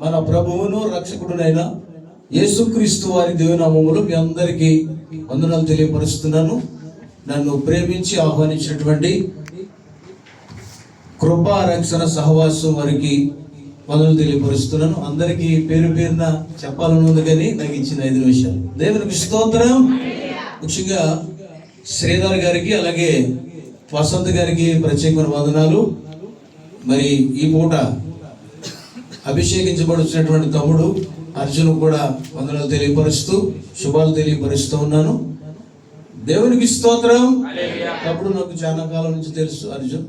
మన ప్రభువును రక్షకుడునైన యేసుక్రీస్తు వారి దేవనామములు మీ అందరికీ వందనాలు తెలియపరుస్తున్నాను. నన్ను ప్రేమించి ఆహ్వానించినటువంటి కృపా రక్షణ సహవాసం వారికి వందలు తెలియపరుస్తున్నాను. అందరికీ పేరు పేరున చెప్పాలని ఉంది కానీ నాకు ఇచ్చిన ఐదు నిమిషాలు. దేవునికి స్తోత్రం. ముఖ్యంగా శ్రీధర్ గారికి అలాగే వసంత్ గారికి ప్రత్యేకమైన వందనాలు. మరి ఈ పూట అభిషేకించబడుతున్నటువంటి తమ్ముడు అర్జున్ కూడా వందనాలు తెలియపరుస్తూ శుభాలు తెలియపరుస్తూ ఉన్నాను. దేవునికి స్తోత్రం. తప్పుడు నాకు చాలా కాలం నుంచి తెలుసు అర్జున్.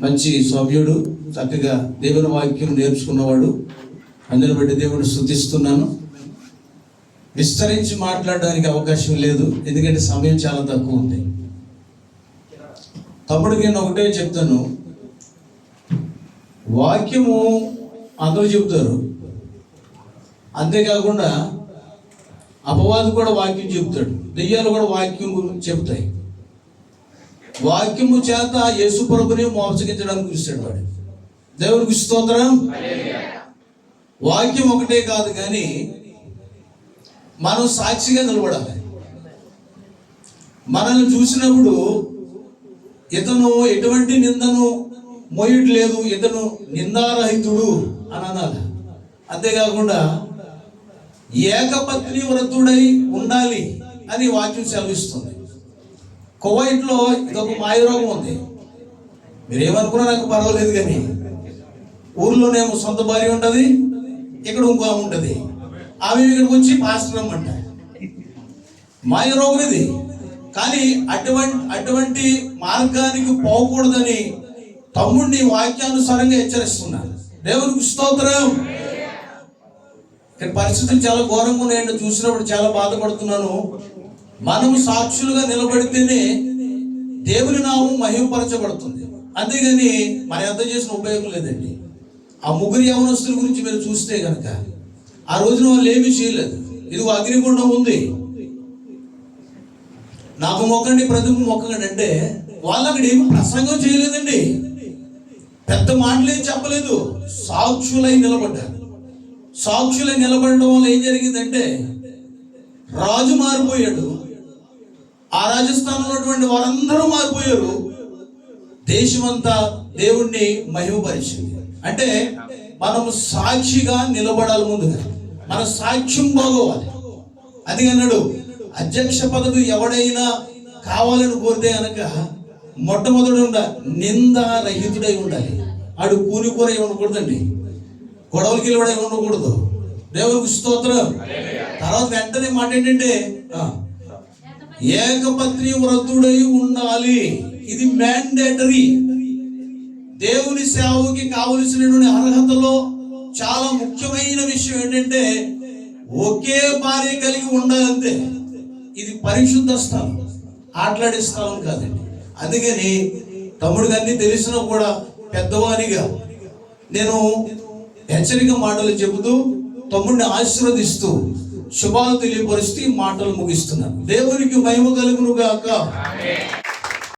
మంచి సౌమ్యుడు చక్కగా దేవుని వాక్యం నేర్చుకున్నవాడు. అందరిని బట్టి దేవుని శుద్ధిస్తున్నాను విస్తరించి మాట్లాడడానికి అవకాశం లేదు ఎందుకంటే సమయం చాలా తక్కువ ఉంది. తమ్ముడికి నేను ఒకటే చెప్తాను. వాక్యము అందరూ చెబుతారు. అంతేకాకుండా అపవాది కూడా వాక్యం చెబుతాడు. దెయ్యాలు కూడా వాక్యం గురించి చెబుతాయి. వాక్యము చేత యేసు ప్రభుని మోసగించడానికి చూస్తాడు వాడు. దేవుడికి స్తోత్రం. వాక్యం ఒకటే కాదు కానీ మనం సాక్షిగా నిలబడాలి. మనల్ని చూసినప్పుడు ఇతను ఎటువంటి నిందను మోయట్లేదు ఇతను నిందారహితుడు అని అనాలి. అంతేకాకుండా ఏకపత్ని వ్రతుడై ఉండాలి అని వాక్యం సెలవిస్తుంది. కువైట్లో ఇదొక మాయరోగం ఉంది. మీరేమనుకున్నా నాకు పర్వాలేదు కానీ ఊర్లోనేమో సొంత భార్య ఉంటుంది ఇక్కడ ఇంకో ఆమె ఉంటుంది. ఆమె ఇక్కడికి వచ్చి పాస్టర్ అమ్మంట మాయరోగం ఇది. కానీ అటువంటి అటువంటి మార్గానికి పోకూడదని తమ్ముడిని వాక్యానుసారంగా హెచ్చరిస్తున్నాను దేవునికి స్తోత్రం. ఇక్కడ పరిస్థితులు చాలా ఘోరంగా ఉన్నాయండి. చూసినప్పుడు చాలా బాధపడుతున్నాను. మనము సాక్షులుగా నిలబడితేనే దేవుని నామం మహిమపరచబడుతుంది. అంతేగాని మన ఎంత చేసిన ఉపయోగం లేదండి. ఆ ముగ్గురు యవనస్తుల గురించి మీరు చూస్తే కనుక ఆ రోజున వాళ్ళు ఏమీ చేయలేదు. ఇది అగ్నిగుండం ఉంది. నాకు మొక్కండి ప్రతిభ మొక్కండి అంటే వాళ్ళు అక్కడ ఏమి ప్రసంగం చేయలేదండి. పెద్ద మాటలేం చెప్పలేదు. సాక్షులై నిలబడ్డారు. సాక్షులై నిలబడడం వల్ల ఏం జరిగిందంటే రాజు మారిపోయాడు. ఆ రాజస్థానంలో ఉన్నటువంటి వారందరూ మారిపోయారు. దేశమంతా దేవుణ్ణి మహిమపరిచింది. అంటే మనం సాక్షిగా నిలబడాలి ముందుగా. మన సాక్ష్యం బాగోవాలి. అది అన్నాడు అధ్యక్ష పదవి ఎవడైనా కావాలని కోరితే కనుక మొట్టమొదటి ఉండ నిందారహితుడై ఉండాలి. ఆడు కూలి కూర ఉండకూడదండి గొడవలకి వెళ్ళడం ఉండకూడదు దేవునికి స్తోత్రం. తర్వాత వెంటనే మాట ఏంటంటే ఏకపత్రి ఏకపత్ని వ్రతుడై ఉండాలి. ఇది మ్యాండేటరీ దేవుని సేవకి కావలసినటువంటి అర్హతలో చాలా ముఖ్యమైన విషయం ఏంటంటే ఒకే భార్య కలిగి ఉండాలంతే ఇది పరిశుద్ధ స్థలం. ఆటలాడే స్థలం కాదండి. అందుకని తమ్ముడికి అన్ని తెలిసినా కూడా పెద్దవానిగా నేను హెచ్చరిక మాటలు చెబుతూ తమ్ముడిని ఆశీర్వదిస్తూ శుభాలు తెలియపరుస్తూ మాటలు ముగిస్తున్నాను. దేవునికి మహిమ కలుగును గాక.